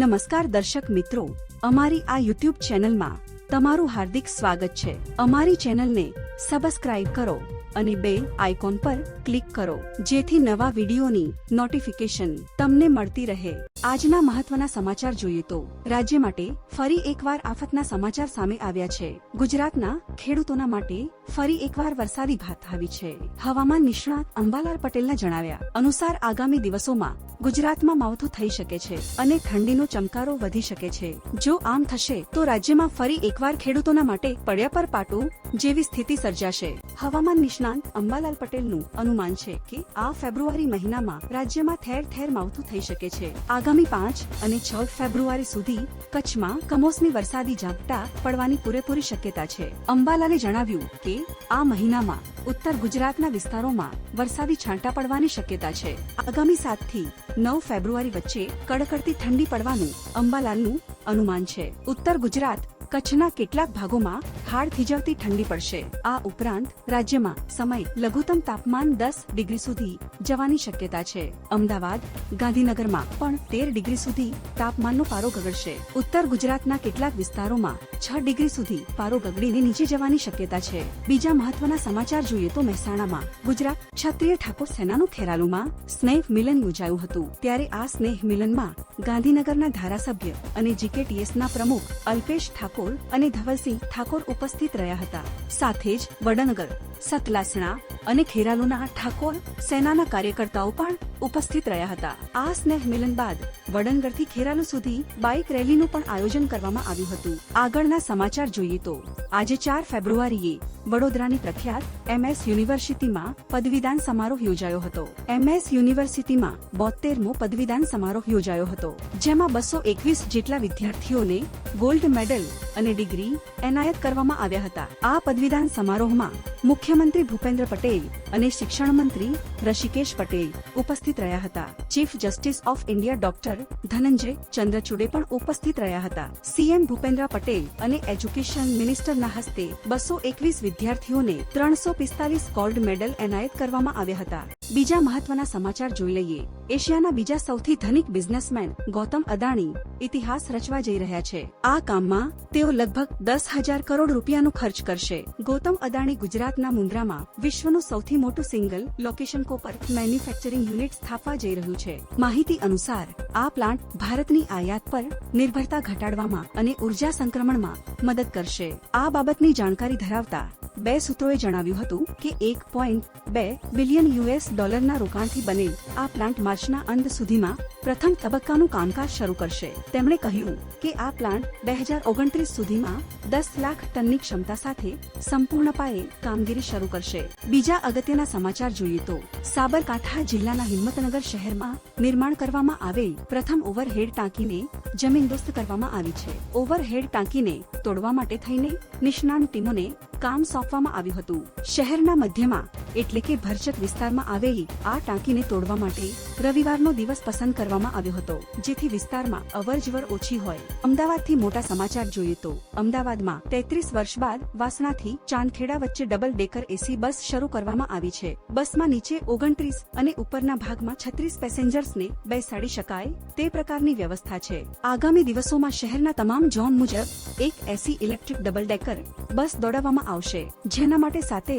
નમસ્કાર દર્શક મિત્રો, અમારી આ યુટ્યુબ ચેનલમાં તમારું હાર્દિક સ્વાગત છે. અમારી ચેનલને સબસ્ક્રાઇબ કરો અને બેલ આઇકોન પર ક્લિક કરો, જેથી નવા વિડીયોની નોટિફિકેશન તમને મળતી રહે. આજના મહત્વના સમાચાર જોઈએ તો, રાજ્ય માટે ફરી એકવાર આફતના સમાચાર સામે આવ્યા છે. ગુજરાતના ખેડૂતોના માટે ફરી એકવાર વરસાદી ભાત આવી છે. હવામાન નિષ્ણાત અંબાલાલ પટેલના જણાવ્યા અનુસાર આગામી દિવસોમાં ગુજરાતમાં માવઠું થઈ શકે છે અને ઠંડીનો ચમકારો વધી શકે છે. જો આમ થશે, તો રાજ્યમાં ફરી એકવાર ખેડૂતોના માટે પડ્યા પર પાટું જેવી સ્થિતિ સર્જાશે. હવામાન નિષ્ણાંત અંબાલાલ પટેલનું અનુમાન છે કે આ ફેબ્રુઆરી મહિનામાં રાજ્યમાં ઠેર ઠેર માવઠું થઈ શકે છે. આગામી પાંચ અને છ ફેબ્રુઆરી સુધી કચ્છમાં કમોસમી વરસાદી ઝાપટા પડવાની પૂરેપૂરી શક્યતા છે. અંબાલાલે જણાવ્યું કે આ મહિનામાં ઉત્તર ગુજરાતના વિસ્તારોમાં વરસાદી છાંટા પડવાની શક્યતા છે. આગામી સાતથી નવ ફેબ્રુઆરી વચ્ચે કડકડતી ઠંડી પડવાનું અંબાલાલનું અનુમાન છે. ઉત્તર ગુજરાત કચ્છના કેટલાક ભાગોમાં હાડ થીજવતી ઠંડી પડશે. આ ઉપરાંત રાજ્યમાં સમય લઘુત્તમ તાપમાન દસ ડિગ્રી સુધી જવાની શક્યતા છે. અમદાવાદ, ગાંધીનગરમાં પણ તેર ડિગ્રી સુધી તાપમાનનો પારો ગગડશે. ઉત્તર ગુજરાતના કેટલાક વિસ્તારોમાં છ ડિગ્રી સુધી પારો ગગડીને નીચે જવાની શક્યતા છે. બીજા મહત્વના સમાચાર જોઈએ તો મહેસાણામાં ગુજરાત ક્ષત્રિય ઠાકોર સેનાનું ખેરાલુમાં સ્નેહ મિલન યોજાયું હતું. ત્યારે આ સ્નેહ મિલનમાં ગાંધીનગરના ધારાસભ્ય અને જીકેટીએસના પ્રમુખ અલ્પેશ ઠાકોર અને ધવલસિંહ ઠાકોર ઉપસ્થિત રહ્યા હતા. સાથે જ વડનગર સતલાસણા અને ખેરાલુના ઠાકોર સેનાના કાર્યકર્તાઓ પણ ઉપસ્થિત રહ્યા હતા. આ સ્નેહ મિલન બાદ વડનગરથી ખેરાલુ સુધી બાઇક રેલીનું પણ આયોજન કરવામાં આવ્યું હતું. આગળના સમાચાર જોઈએ તો, આજે ચાર ફેબ્રુઆરીએ વડોદરાની પ્રખ્યાત એમએસ યુનિવર્સિટીમાં પદવીદાન સમારોહ યોજાયો હતો. એમએસ યુનિવર્સિટીમાં બોતેરમો પદવીદાન સમારોહ યોજાયો હતો, જેમાં બસો એકવીસ જેટલા વિદ્યાર્થીઓને ગોલ્ડ મેડલ અને ડિગ્રી એનાયત કરવામાં આવ્યા હતા. આ પદવીદાન સમારોહમાં મુખ્યમંત્રી ભૂપેન્દ્ર પટેલ અને શિક્ષણ મંત્રી ઋષિકેશ પટેલ ઉપસ્થિત રહ્યા હતા. Chief justice of India doctor Dhananjay ચંદ્રચૂડે પણ ઉપસ્થિત રહ્યા હતા. સીએમ ભૂપેન્દ્ર પટેલ અને એજ્યુકેશન મિનિસ્ટરના હસ્તે બસો એકવીસ વિદ્યાર્થીઓને ત્રણસો પિસ્તાલીસ ગોલ્ડ મેડલ એનાયત કરવામાં આવ્યા હતા. બીજા મહત્વના સમાચાર જોઈ લઈએ. એશિયાના બીજા સૌથી ધનિક બિઝનેસમેન ગૌતમ અદાણી ઇતિહાસ રચવા જઈ રહ્યા છે. આ કામમાં તેઓ લગભગ દસ હજાર કરોડ રૂપિયાનો ખર્ચ કરશે. ગૌતમ અદાણી ગુજરાતના મુન્દ્રામાં વિશ્વનું સૌથી મોટું single location copper manufacturing unit સ્થાપવા જઈ રહ્યું છે. માહિતી અનુસાર, આ પ્લાન્ટ ભારતની આયાત પર નિર્ભરતા ઘટાડવામાં અને ઊર્જા સંક્રમણમાં મદદ કરશે. આ બાબતની જાણકારી ધરાવતા બે સૂત્રોએ જણાવ્યું હતું કે એક પોઈન્ટ બે બિલિયન યુએસ ડોલરના રોકાણથી બનેલ આ પ્લાન્ટ માર્ચના અંત સુધીમાં પ્રથમ તબક્કાનું કામકાજ શરૂ કરશે. તેમણે કહ્યું કે આ પ્લાન્ટ બે હજાર ઓગણત્રીસ સુધીમાં દસ લાખ ટનની ક્ષમતા સાથે સંપૂર્ણ પાયે કામગીરી શરૂ કરશે. બીજા અગત્યના સમાચાર જોઈએ તો, સાબરકાંઠા જિલ્લાના હિંમતનગર શહેરમાં નિર્માણ કરવામાં આવેલ પ્રથમ ઓવરહેડ ટાંકીને જમીનદોસ્ત કરવામાં આવી છે. ઓવરહેડ ટાંકીને તોડવા માટે થઈને નિષ્ણાંત ટીમોને કામ સોંપવામાં આવ્યું હતું. શહેરના મધ્યમાં, એટલે કે ભરચક વિસ્તારમાં આવેલી આ ટાંકીને તોડવા માટે રવિવારનો દિવસ પસંદ કરવામાં આવ્યો હતો, જેથી વિસ્તારમાં અવરજવર ઓછી હોય. અમદાવાદથી મોટા સમાચાર જોઈએ તો, અમદાવાદમાં તેત્રીસ વર્ષ બાદ વાસણાથી ચાંદખેડા વચ્ચે ડબલ ડેકર એસી બસ શરૂ કરવામાં આવી છે. બસમાં નીચે ઓગણત્રીસ અને ઉપરના ભાગમાં છત્રીસ પેસેન્જર્સને બેસાડી શકાય તે પ્રકારની વ્યવસ્થા છે. આગામી દિવસોમાં શહેરના તમામ ઝોન મુજબ એક AC electric double decker bus દોડાવવામાં આવશે. જેના માટે સાથે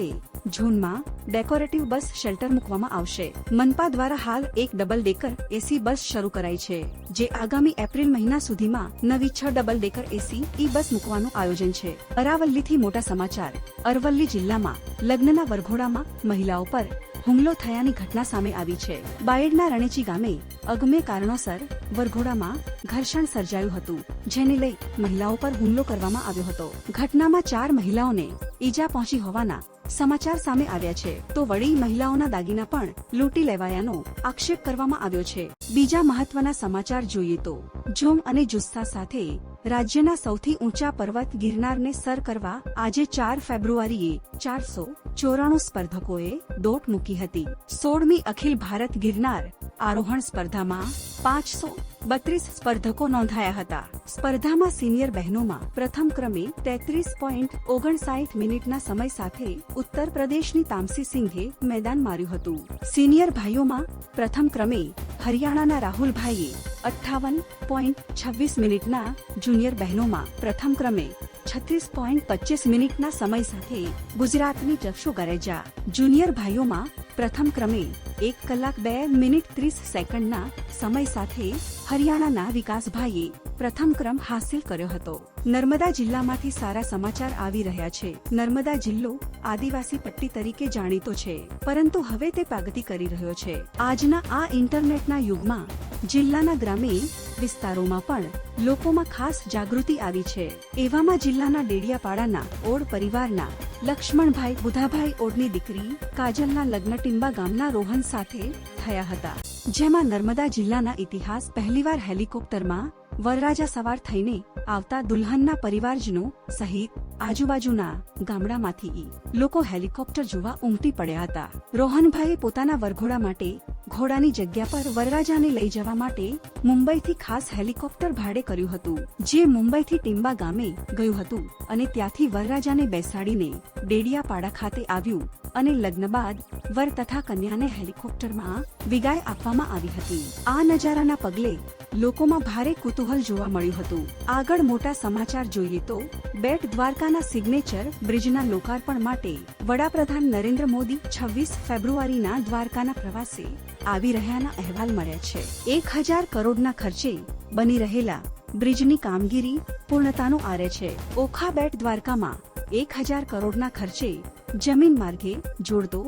જૂનમાં ડેકોરેટિવ બસ શેલ્ટર મૂકવામાં આવશે. મનપા દ્વારા હાલ એક ડબલ ડેકર એસી બસ શરૂ કરાઈ છે, જે આગામી એપ્રિલ મહિના સુધીમાં નવી છ ડબલ ડેકર એસી ઈ બસ મૂકવાનું આયોજન છે. અરાવલ્લીથી મોટા સમાચાર. અરવલ્લી જિલ્લામાં લગ્નના વરઘોડામાં મહિલાઓ પર હુમલો થયાની ઘટના સામે આવી છે. બાયડના રણેચી ગામે અગમ્ય કારણોસર વરઘોડામાં ઘર્ષણ સર્જાયું હતું, જેને લઈ મહિલાઓ પર હુમલો કરવામાં આવ્યો હતો. ઘટનામાં ચાર મહિલાઓને ઈજા પહોંચી હોવાના સમાચાર સામે આવ્યા છે. તો વળી મહિલાઓના દાગીના પણ લૂંટી લેવાયાનો આક્ષેપ કરવામાં આવ્યો છે. બીજા મહત્વના સમાચાર જોઈએ તો જોમ અને જુસ્સા સાથે રાજ્યના સૌથી ઊંચા પર્વત ગિરનારને સર કરવા આજે ચાર ફેબ્રુઆરીએ ચારસો ચોરાણું સ્પર્ધકોએ દોટ મૂકી હતી. સોળમી અખિલ ભારત ગિરનાર આરોહણ સ્પર્ધામાં પાંચસો બત્રીસ સ્પર્ધકો નોંધાયા હતા. સ્પર્ધામાં સિનિયર બહેનોમાં પ્રથમ ક્રમે તેત્રીસ પોઈન્ટ ઓગણસાઠ મિનિટના સમય સાથે ઉત્તર પ્રદેશની તામસી સિંઘે મેદાન માર્યું હતું. સિનિયર ભાઈઓમાં પ્રથમ ક્રમે હરિયાણાના રાહુલભાઈએ અઠ્ઠાવન પોઈન્ટ છવ્વીસ મિનિટના જુનિયર બહેનોમાં પ્રથમ ક્રમે છત્રીસ પોઈન્ટ પચીસ મિનિટના સમય સાથે ગુજરાતની જક્ષુ ગરેજા જુનિયર ભાઈઓમાં પ્રથમ ક્રમે એક કલાક બે મિનિટ ત્રીસ સેકન્ડના સમય સાથે હરિયાણાના વિકાસભાઈએ પ્રથમ ક્રમ હાંસિલ કર્યો હતો. નર્મદા જિલ્લામાંથી સારા સમાચાર આવી રહ્યા છે. નર્મદા જિલ્લો આદિવાસી પટ્ટી તરીકે જાણીતો છે. પરંતુ હવે તે પ્રગતિ કરી રહ્યો છે. આજના આ ઇન્ટરનેટના યુગમાં જિલ્લાના ગ્રામીણ વિસ્તારોમાં પણ લોકોમાં ખાસ જાગૃતિ આવી છે. એવામાં જિલ્લાના ડેડિયાપાડાના ઓડ પરિવારના લક્ષ્મણભાઈ, બુધાભાઈ ઓડની દીકરી કાજલના લગ્ન ટિંબા ગામના રોહન સાથે થયા હતા. જેમાં નર્મદા જિલ્લાના ઇતિહાસ પહેલીવાર હેલિકોપ્ટરમાં વરરાજા સવાર થઈને આવતા દુલ્હનના પરિવારજનો સહિત આજુબાજુના ગામડામાંથી લોકો હેલિકોપ્ટર જોવા ઉમટી પડ્યા હતા. રોહનભાઈએ પોતાના વરઘોડા માટે ઘોડાની જગ્યા પર વરરાજાને લઈ જવા માટે મુંબઈથી ખાસ હેલિકોપ્ટર ભાડે કર્યું હતું, જે મુંબઈથી ટિંબા ગામે ગયું હતું અને ત્યાંથી વરરાજાને બેસાડીને ડેડિયાપાડા ખાતે આવ્યું અને લગ્ન બાદ વર તથા કન્યાને હેલિકોપ્ટરમાં વિદાય આપવામાં આવી હતી. આ નજારાના પગલે લોકોમાં ભારે કુતૂહલ જોવા મળ્યું હતું. આગળ મોટા સમાચાર જોઈએ તો બેટ દ્વારકાના સિગ્નેચર બ્રિજના લોકાર્પણ માટે વડાપ્રધાન નરેન્દ્ર મોદી છવ્વીસ ફેબ્રુઆરીના દ્વારકાના પ્રવાસે આવી રહ્યાના અહેવાલ મળ્યા છે. એક હજાર કરોડના ખર્ચે બની રહેલા બ્રિજની કામગીરી પૂર્ણતાનો આરે છે. ઓખા બેટ દ્વારકામાં એક હજાર કરોડના ખર્ચે જમીન માર્ગે જોડતો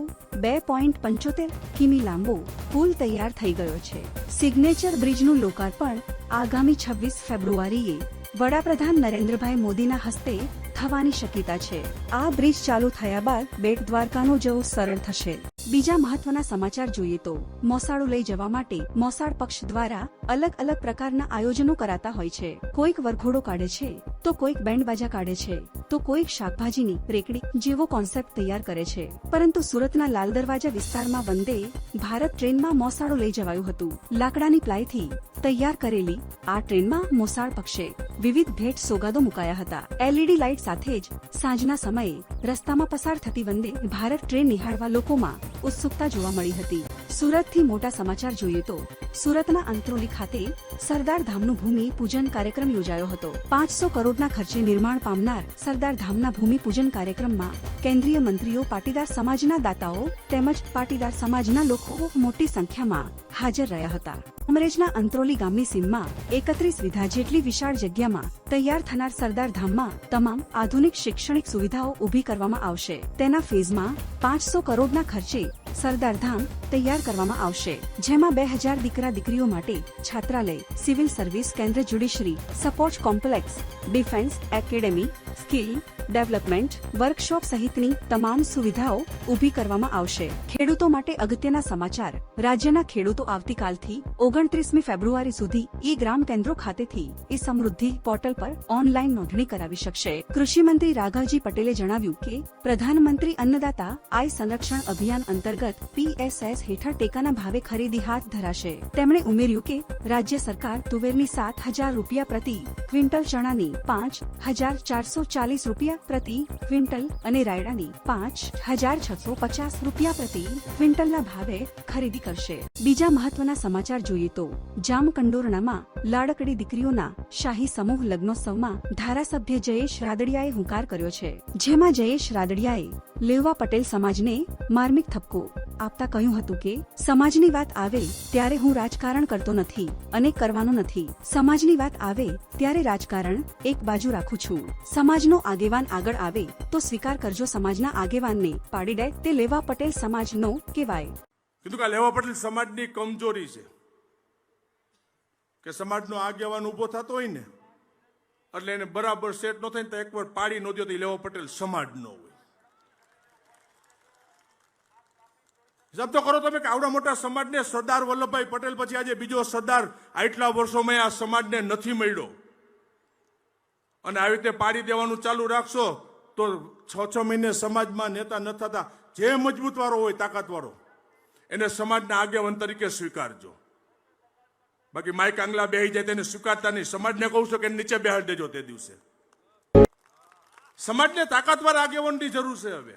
બે પોઈન્ટ પંચોતેર કિમી લાંબો પુલ તૈયાર થઈ ગયો છે. સિગ્નેચર બ્રિજનું લોકાર્પણ આગામી છવ્વીસ ફેબ્રુઆરીએ વડાપ્રધાન નરેન્દ્રભાઈ મોદીના હસ્તે થવાની શક્યતા છે. આ બ્રિજ ચાલુ થયા બાદ બેટ દ્વારકાનો જવું સરળ થશે. બીજા મહત્વના સમાચાર જોઈએ તો, મોસાળો લઈ જવા માટે મોસાળ પક્ષ દ્વારા અલગ અલગ પ્રકારના આયોજનો કરાતા હોય છે. કોઈક વરઘોડો કાઢે છે, તો કોઈક બેન્ડ બાજા કાઢે છે. તો કોઈક શાકભાજીની રેકડી જેવો કોન્સેપ્ટ તૈયાર કરે છે. પરંતુ સુરતના લાલ દરવાજા વિસ્તારમાં વંદે ભારત ટ્રેનમાં મોસાળો લઈ જવાયું હતું. લાકડાની પ્લાયથી તૈયાર કરેલી આ ટ્રેનમાં મોસાળ પક્ષે વિવિધ ભેટ સોગાદો મુકાયા હતા. એલઈડી લાઇટ સાથે જ સાંજના સમયે રસ્તામાં પસાર થતી વંદે ભારત ટ્રેન નિહાળવા લોકોમાં ઉત્સુકતા જોવા મળી હતી. સુરતથી મોટા સમાચાર જોઈએ તો સુરતના અંત્રોલી ખાતે સરદાર ધામનું ભૂમિ પૂજન કાર્યક્રમ યોજાયો હતો. પાંચસો કરોડના ખર્ચે નિર્માણ પામનાર સરદાર ધામના ભૂમિ પૂજન કાર્યક્રમમાં કેન્દ્રીય મંત્રીઓ, પાટીદાર સમાજના દાતાઓ તેમજ પાટીદાર સમાજના લોકો મોટી સંખ્યામાં હાજર રહ્યા હતા. અમરેજના અંત્રોલી ગામની સીમમાં એકત્રીસ વીઘા જેટલી વિશાળ જગ્યામાં તૈયાર થનાર સરદાર ધામમાં તમામ આધુનિક શૈક્ષણિક સુવિધાઓ ઊભી કરવામાં આવશે. તેના ફેઝમાં પાંચસો કરોડના ખર્ચે સરદાર ધામ તૈયાર કરવામાં આવશે, જેમાં બે હજાર દીકરા દીકરીઓ માટે છાત્રાલય, સિવિલ સર્વિસ કેન્દ્ર judiciary, support complex, defence academy, skill development, workshop સહિતની તમામ સુવિધાઓ ઊભી કરવામાં આવશે. ખેડૂતો માટે અગત્યના સમાચાર. રાજ્યના ખેડૂતો આવતીકાલથી ઓગણત્રીસમી ફેબ્રુઆરી સુધી ઈ ગ્રામ કેન્દ્રો ખાતેથી ઈ સમૃદ્ધિ પોર્ટલ પર ઓનલાઈન નોંધણી કરાવી શકશે. કૃષિ મંત્રી રાઘવજી પટેલે જણાવ્યું કે, પ્રધાનમંત્રી અન્નદાતા આય સંરક્ષણ અભિયાન અંતર્ગત પીએસએસ હેઠળ ટેકાના ભાવે ખરીદી હાથ ધરાશે. તેમણે ઉમેર્યું કે રાજ્ય સરકાર તુવેરની સાત હજાર રૂપિયા પ્રતિ ક્વિન્ટલ ચણાની પાંચ હજાર ચારસો ચાલીસ રૂપિયા પ્રતિ ક્વિન્ટલ અને રાયડાની પાંચ હજાર છસો પચાસ રૂપિયા પ્રતિ ક્વિન્ટલના ભાવે ખરીદી કરશે. બીજા મહત્વના સમાચાર જોઈએ તો જામકંડોરણામાં લાડકડી દીકરીઓના શાહી સમૂહ લગ્નોત્સવમાં ધારાસભ્ય જયેશ રાદડિયાએ હુંકાર કર્યો છે. જેમાં જયેશ રાદડિયાએ લેવા પટેલ સમાજને માર્મિક ઠપકો આપતા કહ્યું હતું કે, સમાજની વાત આવે ત્યારે હું રાજકારણ કરતો નથી અને કરવાનો નથી. સમાજની વાત આવે ત્યારે રાજકારણ એક બાજુ રાખું છું. સમાજનો આગેવાન આગળ આવે તો સ્વીકાર કરજો સમાજના આગેવાનને. પાડી દે તે લેવા પટેલ સમાજનો કહેવાય. કીધું કે લેવા પટેલ સમાજની કમજોરી છે. કે સમાજનો આગેવાન ઊભો થતો હોય ને, એટલે એને બરાબર સેટ ન થાય તો તો એકવાર પાડી નો દો તો લેવા પટેલ સમાજનો હોય. તો કરો તમે કે આવડા મોટા સમાજને સરદાર વલ્લભભાઈ પટેલ પછી આજે બીજો સરદાર આટલા વર્ષોમાં આ સમાજને નથી મળ્યો. અને આવી રીતે પાડી દેવાનું ચાલુ રાખશો તો છ છ મહિને સમાજમાં નેતા ન થતા જે મજબૂત વાળો હોય, તાકાતવાળો, એને સમાજના આગેવાન તરીકે સ્વીકારજો. બાકી માઇક આંગલા બેહી જાય તેને સ્વીકારતા નહીં. સમાજને કહું છું કે નીચે બેહાડી દેજો તે દિવસે. સમાજને તાકાતવાર આગેવાનની જરૂર છે હવે.